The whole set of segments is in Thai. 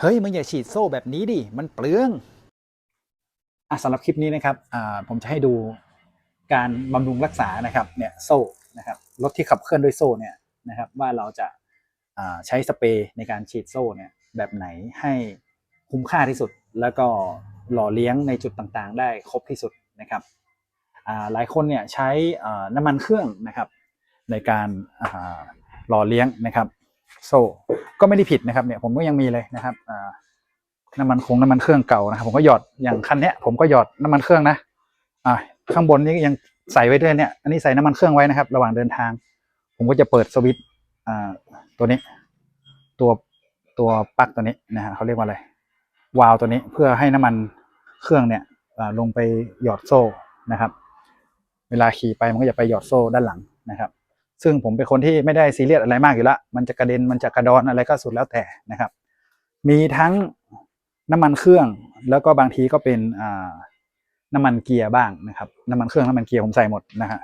เฮ้ยมึงอย่าฉีดโซ่แบบนี้ดิ มันเปลืองอะสำหรับคลิปนี้นะครับอ่าผมจะให้ดูการบำรุงรักษานะครับเนี่ยโซ่นะครับรถที่ขับเคลื่อนด้วยโซ่เนี่ยนะครับว่าเราจะอ่าใช้สเปรย์ในการฉีดโซ่เนี่ยแบบไหนให้คุ้มค่าที่สุด แล้วก็หล่อเลี้ยงในจุดต่างๆ ได้ครบที่สุดนะครับหลายคนเนี่ยใช้น้ำมันเครื่องนะครับในการหล่อเลี้ยงนะครับ โซ่ก็ไม่ได้ผิดนะครับเนี่ยผมก็ยังมีเลยนะครับน้ำมันคงน้ำมันเครื่องเก่านะครับผมก็หยอดอย่างคันเนี้ยผมก็หยอดน้ำมันเครื่องนะอ่าข้างบนนี้ยังใส่ไว้ด้วยเนี่ยอันนี้ใส่น้ำมันเครื่องไว้นะครับ ระหว่างเดินทาง ผมก็จะเปิดสวิตช์อ่าตัวนี้ ตัวตัวปลั๊กตัวนี้นะฮะเขาเรียกว่าอะไรวาล์วตัวนี้เพื่อให้น้ำมันเครื่องเนี่ยลงไปหยอดโซ่นะครับ เวลาขี่ไปมันก็จะไปหยอดโซ่ด้านหลังนะครับ ซึ่งผมเป็นคนที่ไม่ได้ซีเรียสอะไรมากอยู่ล้วมันจะกระเด็นมันจะกระดอนอะไรก็สุดแล้วแต่นะครับ มีทั้งน้ำมันเครื่อง แล้วก็บางทีก็เป็นน้ำมันเกียร์บ้างนะครับน้ำมันเครื่องน้ำมันเกียร์ผมใส่หมดนะฮะ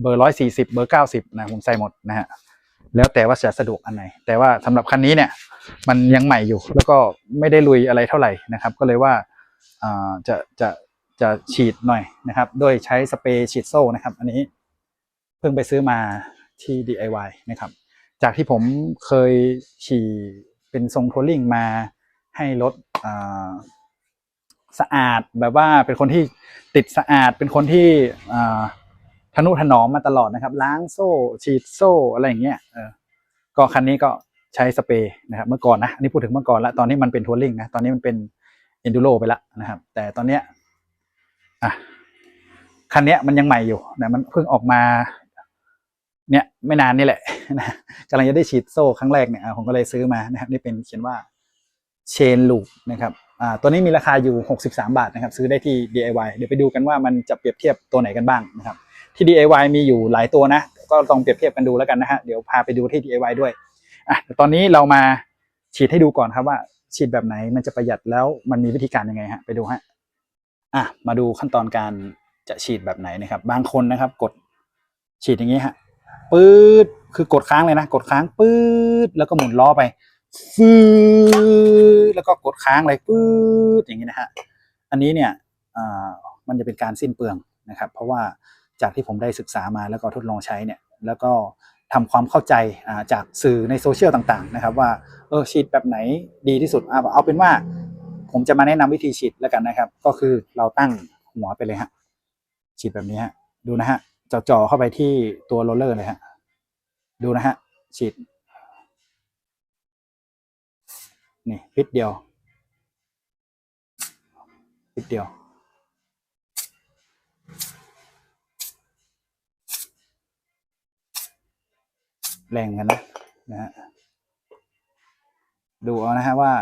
เบอร์ร้อยสี่สิบเบอร์เก้าสิบนะผมใส่หมดนะฮะแล้วแต่ว่าจะสะดวกอันไหน แต่ว่าสำหรับคันนี้เนี่ย มันยังใหม่อยู่ แล้วก็ไม่ได้ลุยอะไรเท่าไหร่นะครับ ก็เลยว่าจะจะจะฉีดหน่อยนะครับ โดยใช้สเปรย์ฉีดโซ่นะครับ อันนี้ พิ่งไปซื้อมาที่ DIY นะครับ จากที่ผมเคยขี่เป็นทรงทัวริงมาให้รถสะอาดแบบว่าเป็นคนที่ติดสะอาดเป็นคนที่ทนุถนอมมาตลอดนะครับ ล้างโซ่ฉีดโซ่อะไรอย่างเงี้ยก็คันนี้ก็ใช้สเปรย์นะครับเมื่อก่อนนะนนี้พูดถึงเมื่อก่อนละตอนนี้มันเป็นทัวริงนะตอนนี้มันเป็น enduro ไปแล้วนะครับ แต่ตอนเนี้ยอะคันเนี้ยมันยังใหม่อยู่นะมันเพิ่งออกมา เนี่ยไม่นานนี่แหละนะกำลังจะได้ฉีดโซ่ครั้งแรกเนี่ยผมก็เลยซื้อมานะครับ นี่เป็นเขียนว่าเชนลูปนะครับอ่าตัวนี้มีราคาอยู่ 63 บาทนะครับ ซื้อได้ที่ DIY เดี๋ยวไปดูกันว่ามันจะเปรียบเทียบตัวไหนกันบ้างนะครับ ที่ DIY มีอยู่หลายตัวนะ ก็ลองเปรียบเทียบกันดูแล้วกันนะฮะเดี๋ยวพาไปดูที่ DIY ด้วยอะแต่ตอนนี้เรามาฉีดให้ดูก่อนครับว่าฉีดแบบไหนมันจะประหยัดแล้วมันมีวิธีการยังไงฮะไปดูฮะอะมาดูขั้นตอนการจะฉีดแบบไหนนะครับ บางคนนะครับ กดฉีดอย่างนี้ฮะ ปื๊ดคือกดค้างเลยนะ กดค้างปื๊ดแล้วก็หมุนล้อไปฟืดแล้วก็กดค้างเลยปื๊ดอย่างนี้นะฮะอันนี้เนี่ยอ่ามันจะเป็นการสิ้นเปลืองนะครับ เพราะว่าจากที่ผมได้ศึกษามาแล้วก็ทดลองใช้เนี่ยแล้วก็ทำความเข้าใจอ่าจากสื่อในโซเชียลต่างๆนะครับ ว่าเออฉีดแบบไหนดีที่สุดอะเอาเป็นว่าผมจะมาแนะนำวิธีฉีดแล้วกันนะครับ ก็คือเราตั้งหัวไปเลยฮะฉีดแบบนี้ฮะดูนะฮะ จ่อเข้าไปที่ตัวโรลเลอร์เลยฮะ ดูนะฮะ ฉีด นี่ปิดเดียวปิดเดียว แรงกันนะนะฮะ ดูเอานะฮะว่า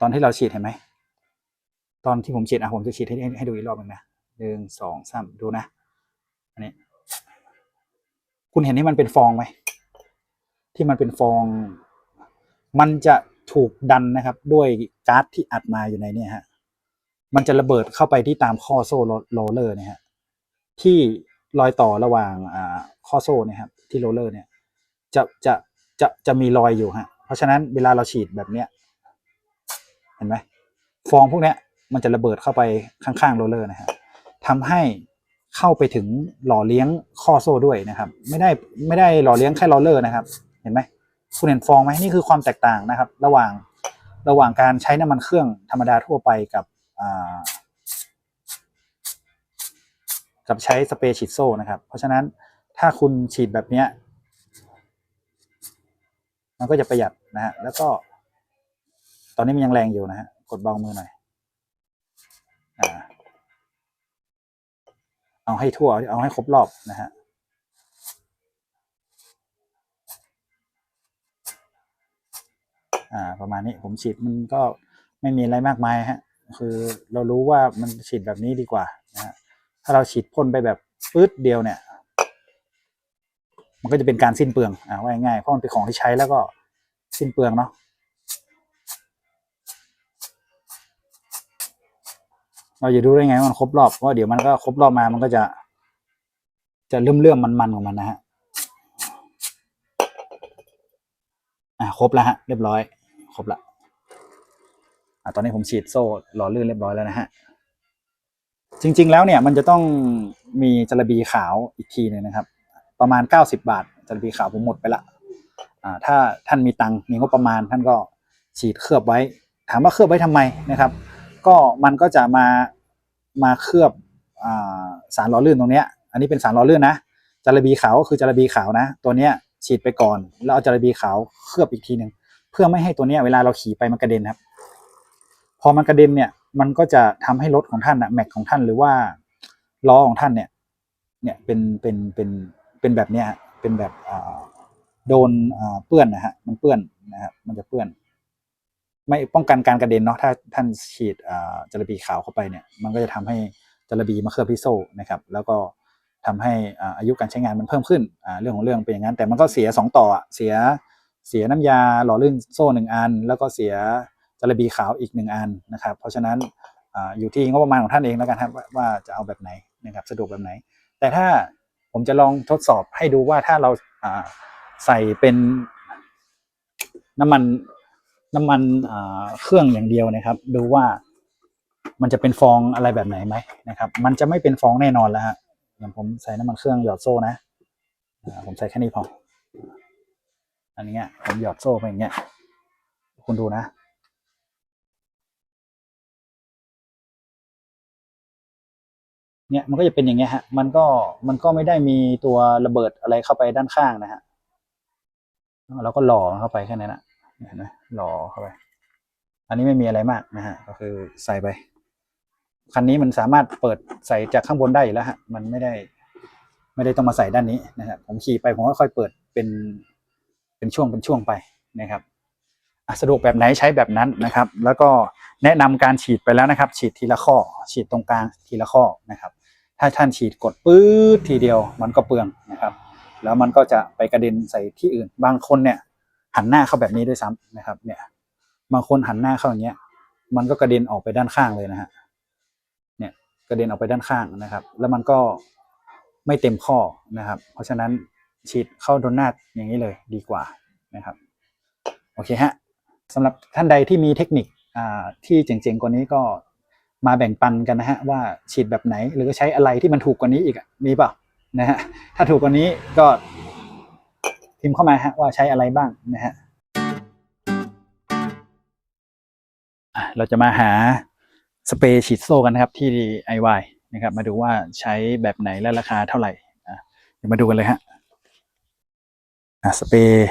ตอนที่เราฉีดเห็นไหม ตอนที่ผมฉีดอะผมจะฉีดให้ให้ดูอีกรอบหนึ่งนะ หนึ่งสองสามดูนะ อันนี้ คุณเห็นที่มันเป็นฟองไหม ที่มันเป็นฟอง มันจะถูกดันนะครับ ด้วยก๊าซที่อัดมาอยู่ในนี่ฮะ มันจะระเบิดเข้าไปที่ตามข้อโซ่โรลเลอร์เนี่ยฮะ ที่รอยต่อระหว่างอ่าข้อโซ่เนี่ยครับ ที่โรเลอร์เนี่ย จะจะจะจะมีรอยอยู่ฮะ เพราะฉะนั้นเวลาเราฉีดแบบเนี้ย เห็นไหมฟองพวกเนี้ยมันจะระเบิดเข้าไปข้างๆโรเลอร์นะฮะ ทำให้เข้าไปถึงหล่อเลี้ยงข้อโซ่ด้วยนะครับ ไม่ได้ไม่ได้หล่อเลี้ยงแค่โรลเลอร์นะครับ เห็นไหมคุณเห็นฟองไหมนี่คือความแตกต่างนะครับ ระหว่างระหว่างการใช้น้ำมันเครื่องธรรมดาทั่วไปกับกับใช้สเปรย์ฉีดโซ่นะครับ เพราะฉะนั้นถ้าคุณฉีดแบบเนี้ยมันก็จะประหยัดนะฮะแล้วก็ตอนนี้มันยังแรงอยู่นะฮะกดเบามือหน่อย อ่า เอาให้ทั่ว เอาให้ครบรอบนะฮะอ่าประมาณนี้ผมฉีดมันก็ไม่มีอะไรมากมายฮะ คือเรารู้ว่ามันฉีดแบบนี้ดีกว่านะฮะถ้าเราฉีดพ่นไปแบบปื๊ดเดียวเนี่ย มันก็จะเป็นการสิ้นเปลืองอ่าว่าง่ายเพราะมันเป็นของที่ใช้แล้วก็สิ้นเปลืองเนาะ เราจะรู้ได้ไงว่ามันครบรอบเพราะเดี๋ยวมันก็ครบรอบมามันก็จะ จะเลื่อมเลื่อมมันมันของมันนะฮะอะครบแล้วฮะเรียบร้อย ครบละอ่าตอนนี้ผมฉีดโซ่หล่อลื่นเรียบร้อยแล้วนะฮะจริง ๆ แล้วเนี่ยมันจะต้องมีจระบีขาวอีกทีหนึ่งนะครับ ประมาณเก้าสิบาทจระบีขาวผมหมดไปละอ่าถ้าท่านมีตังมีงบประมาณท่านก็ฉีดเคลือบไว้ ถามว่าเคลือบไว้ทำไมนะครับ ก็มันก็จะมามาเคลือบอสารหล่อลื่นตรงเนี้ย อันนี้เป็นสารหล่อลื่นนะจาระบีขาวก็คือจาระบีขาวนะ ตัวเนี้ยฉีดไปก่อน แล้วเอาจาระบีขาวเคลือบอีกทีหนึ่งเพื่อไม่ให้ตัวเนี้ยเวลาเราขี่ไปมันกระเด็นครับ พอมันกระเด็นเนี่ยมันก็จะทำให้รถของท่านอะแม็กของท่านหรือว่าล้อของท่านเนี่ย เนี่ยเป็นเป็นเป็นเป็นแบบเนี้ยเป็นแบบโดนเปื้อนนะฮะมันเปื้อนนะครับมันจะเปื้อน ไม่ป้องกันการกระเด็นเนาะถ้าท่านฉีดอ่าจระบีขาวเข้าไปเนี่ยมันก็จะทำให้จระบีมาเคลือบที่โซ่นะครับแล้วก็ทำให้อายุการใช้งานมันเพิ่มขึ้นเรื่องของเรื่องเป็นอย่างนั้น แต่มันก็เสียสองต่อเสียเสียน้ำยาหล่อลื่นโซ่หนึ่งอัน แล้วก็เสียจระบีขาวอีกหนึ่งอันนะครับ เพราะฉะนั้นออยู่ที่งบประมาณของท่านเองแล้วกันครับว่าจะเอาแบบไหนนะครับสะดวกแบบไหน แต่ถ้าผมจะลองทดสอบให้ดูว่าถ้าเราใส่เป็นน้ำมัน น้ำมันเครื่องอย่างเดียวนะครับ ดูว่ามันจะเป็นฟองอะไรแบบไหนไหมนะครับ มันจะไม่เป็นฟองแน่นอนแล้วฮะอย่างผมใส่น้ำมันเครื่องหยอดโซ่นะผมใส่แค่นี้พออันนี้เงี้ยผมหยอดโซ่ไปอย่างเงี้ย คุณดูนะเนี่ยมันก็จะเป็นอย่างเงี้ยฮะ มันก็มันก็ไม่ได้มีตัวระเบิดอะไรเข้าไปด้านข้างนะฮะเราก็หล่อเข้าไปแค่นั้นนะ เห็นไหมหล่อเข้าไป อันนี้ไม่มีอะไรมากนะฮะ ก็คือใส่ไป คันนี้มันสามารถเปิดใส่จากข้างบนได้แล้วฮะ มันไม่ได้ ไม่ได้ต้องมาใส่ด้านนี้นะครับผมขี่ไปผมก็ค่อยเปิดเป็น เป็นช่วงเป็นช่วงไปนะครับอะสะดวกแบบไหนใช้แบบนั้นนะครับ แล้วก็แนะนำการฉีดไปแล้วนะครับ ฉีดทีละข้อ ฉีดตรงกลางทีละข้อนะครับ ถ้าท่านฉีดกดปื๊ดทีเดียวมันก็เปลืองนะครับ แล้วมันก็จะไปกระเด็นใส่ที่อื่น บางคนเนี่ย หันหน้าเข้าแบบนี้ด้วยซ้ำนะครับ เนี่ยบางคนหันหน้าเข้าอย่างเงี้ย มันก็กระเด็นออกไปด้านข้างเลยนะฮะเนี่ยกระเด็นออกไปด้านข้างนะครับ แล้วมันก็ไม่เต็มข้อนะครับ เพราะฉะนั้นฉีดเข้าโดนหน้าอย่างนี้เลยดีกว่านะครับโอเคฮะสำหรับท่านใดที่มีเทคนิคอ่าที่เจ๋งๆกว่านี้ก็มาแบ่งปันกันนะฮะว่าฉีดแบบไหน หรือใช้อะไรที่มันถูกกว่านี้อีกมีเปล่านะฮะถ้าถูกกว่านี้ก็ พิมพ์เข้ามาฮะว่าใช้อะไรบ้างนะฮะเราจะมาหาสเปรย์ฉีดโซ่กันนะครับที่ DIY นะครับ มาดูว่าใช้แบบไหนและราคาเท่าไหร่อะเดี๋ยวมาดูกันเลยฮะอะสเปรย์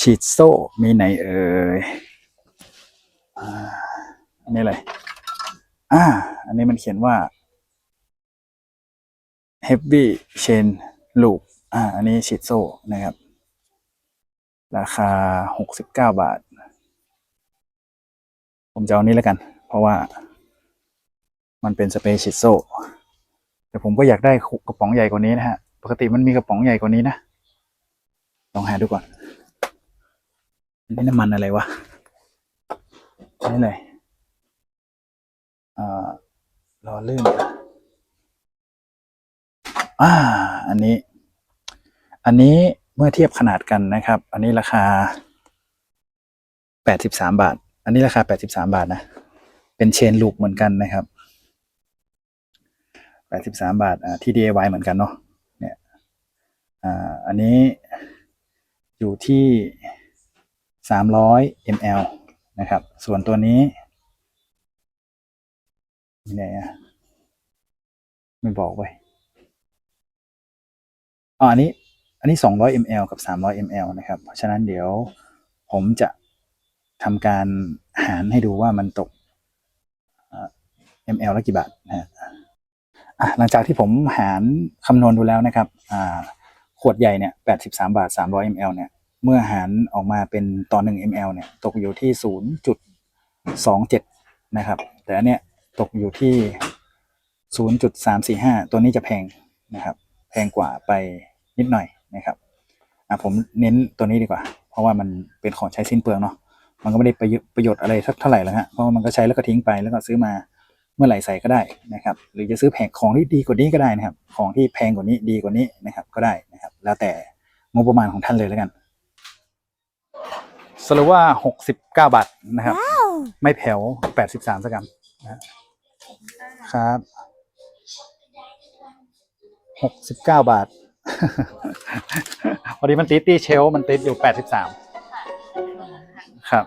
ฉีดโซ่มีไหนเอ่ยอ่าอันนี้เลยอ่า อันนี้มันเขียนว่า heavy chain loop อ่า อันนี้ฉีดโซ่นะครับ ราคาหกสิบเก้าบาท ผมจะเอานี้แล้วกัน เพราะว่ามันเป็นสเปรย์ฉีดโซ่แต่ผมก็อยากได้กระป๋องใหญ่กว่านี้นะฮะ ปกติมันมีกระป๋องใหญ่กว่านี้นะ ลองหาดูก่อน นี่น้ำมันอะไรวะ นี่เลยอ่ารอลื่นอ่า อันนี้ อันนี้ มื่อเทียบขนาดกันนะครับ อันนี้ราคาแปดสิบสามบาท อันนี้ราคาแปดสิบสามบาทนะ เป็นเชนลูปเหมือนกันนะครับแปดสิบสามบาทอ่าที่ DIY เหมือนกันเนาะ เนี่ย อ่า อันนี้อยู่ที่สามร้อย ml นะครับ ส่วนตัวนี้มีไหนอะไม่บอกไว้อ๋ออันนี้ อันนี้ 200 ml กับ 300 ml นะครับ เพราะฉะนั้นเดี๋ยวผมจะทำการหารให้ดูว่ามันตก ml ละกี่บาทนะฮะหลังจากที่ผมหารคำนวณดูแล้วนะครับขวดใหญ่เนี่ย83 บาท 300 ml เนี่ย เมื่อหารออกมาเป็นต่อ 1 ml เนี่ย ตกอยู่ที่ 0.27 นะครับ แต่อันเนี้ยตกอยู่ที่ 0.345 ตัวนี้จะแพงนะครับ แพงกว่าไปนิดหน่อย นะครับอะผมเน้นตัวนี้ดีกว่า เพราะว่ามันเป็นของใช้สิ้นเปลืองเนาะมันก็ไม่ได้ประโยชน์ประโยชน์อะไรสักเท่าไหร่แล้วฮะเพราะว่ามันก็ใช้แล้วก็ทิ้งไปแล้วก็ซื้อมาเมื่อไหร่ใส่ก็ได้นะครับ หรือจะซื้อแพงของที่ดีกว่านี้ก็ได้นะครับ ของที่แพงกว่านี้ดีกว่านี้นะครับ ก็ได้นะครับ แล้วแต่งบประมาณของท่านเลยแล้วกันสรุปว่าหกสิบเก้าบาทนะครับ ไม่แผ่วแปดสิบสามสกรัมนะครับหกสิบเก้าบาท พอดีมันติดที่เชลฟ์มันติดอยู่แปดสิบสามครับ